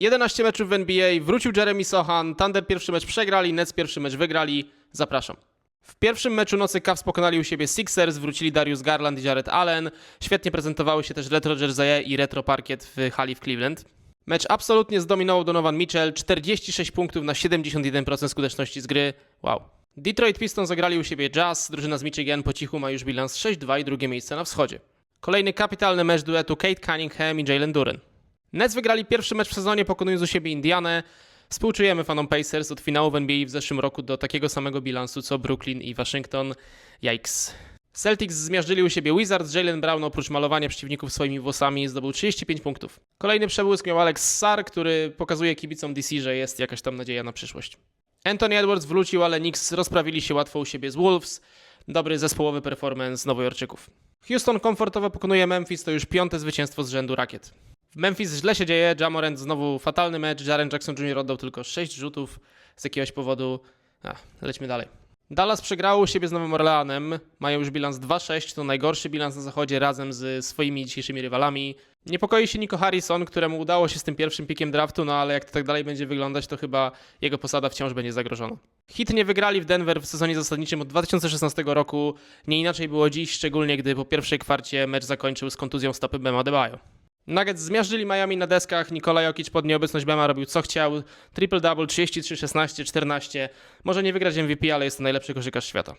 11 meczów w NBA, wrócił Jeremy Sohan, Thunder pierwszy mecz przegrali, Nets pierwszy mecz wygrali. Zapraszam. W pierwszym meczu nocy Cavs pokonali u siebie Sixers, wrócili Darius Garland i Jared Allen. Świetnie prezentowały się też retro jerseye i retro parkiet w hali w Cleveland. Mecz absolutnie zdominował Donovan Mitchell, 46 punktów na 71% skuteczności z gry. Wow. Detroit Pistons zagrali u siebie Jazz, drużyna z Michigan po cichu ma już bilans 6-2 i drugie miejsce na wschodzie. Kolejny kapitalny mecz duetu Kate Cunningham i Jalen Duren. Nets wygrali pierwszy mecz w sezonie, pokonując u siebie Indianę. Współczujemy fanom Pacers od finału w NBA w zeszłym roku do takiego samego bilansu co Brooklyn i Waszyngton. Yikes. Celtics zmiażdżyli u siebie Wizards. Jalen Brown oprócz malowania przeciwników swoimi włosami zdobył 35 punktów. Kolejny przebłysk miał Alex Sar, który pokazuje kibicom DC, że jest jakaś tam nadzieja na przyszłość. Anthony Edwards wrócił, ale Knicks rozprawili się łatwo u siebie z Wolves. Dobry zespołowy performance Nowojorczyków. Houston komfortowo pokonuje Memphis, to już piąte zwycięstwo z rzędu rakiet. W Memphis źle się dzieje, Jamorant znowu fatalny mecz, Jaren Jackson Jr. oddał tylko 6 rzutów z jakiegoś powodu. A, lećmy dalej. Dallas przegrało u siebie z Nowym Orleanem, mają już bilans 2-6, to najgorszy bilans na zachodzie razem z swoimi dzisiejszymi rywalami. Niepokoi się Nico Harrison, któremu udało się z tym pierwszym pikiem draftu, no ale jak to tak dalej będzie wyglądać, to chyba jego posada wciąż będzie zagrożona. Hit nie wygrali w Denver w sezonie zasadniczym od 2016 roku, nie inaczej było dziś, szczególnie gdy po pierwszej kwarcie mecz zakończył z kontuzją stopy Bema Adebayo. Nuggets zmiażdżyli Miami na deskach, Nikola Jokic pod nieobecność Bema robił co chciał, triple-double 33, 16, 14. Może nie wygrać MVP, ale jest to najlepszy koszykarz świata.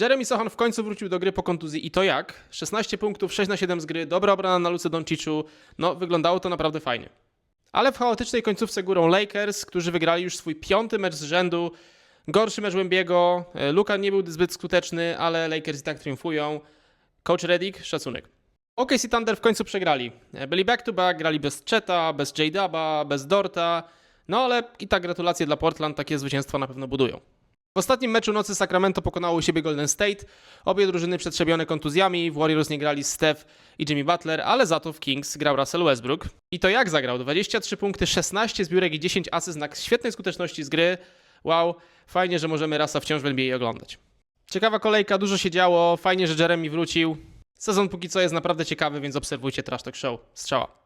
Jeremy Sohan w końcu wrócił do gry po kontuzji i to jak? 16 punktów, 6 na 7 z gry, dobra obrona na Luce Donciczu, no wyglądało to naprawdę fajnie. Ale w chaotycznej końcówce górą Lakers, którzy wygrali już swój piąty mecz z rzędu, gorszy mecz Łębiego, Luka nie był zbyt skuteczny, ale Lakers i tak triumfują. Coach Reddick, szacunek. OKC Thunder w końcu przegrali. Byli back to back, grali bez Cheta, bez J-Daba, bez Dorta. No ale i tak gratulacje dla Portland, takie zwycięstwa na pewno budują. W ostatnim meczu nocy Sacramento pokonało u siebie Golden State. Obie drużyny przetrzebione kontuzjami, w Warriors nie grali Steph i Jimmy Butler, ale za to w Kings grał Russell Westbrook. I to jak zagrał? 23 punkty, 16 zbiórek i 10 asyst na świetnej skuteczności z gry. Wow, fajnie, że możemy Rasa wciąż w NBA oglądać. Ciekawa kolejka, dużo się działo, fajnie, że Jeremy wrócił. Sezon póki co jest naprawdę ciekawy, więc obserwujcie Trash Talk Show. Strzała.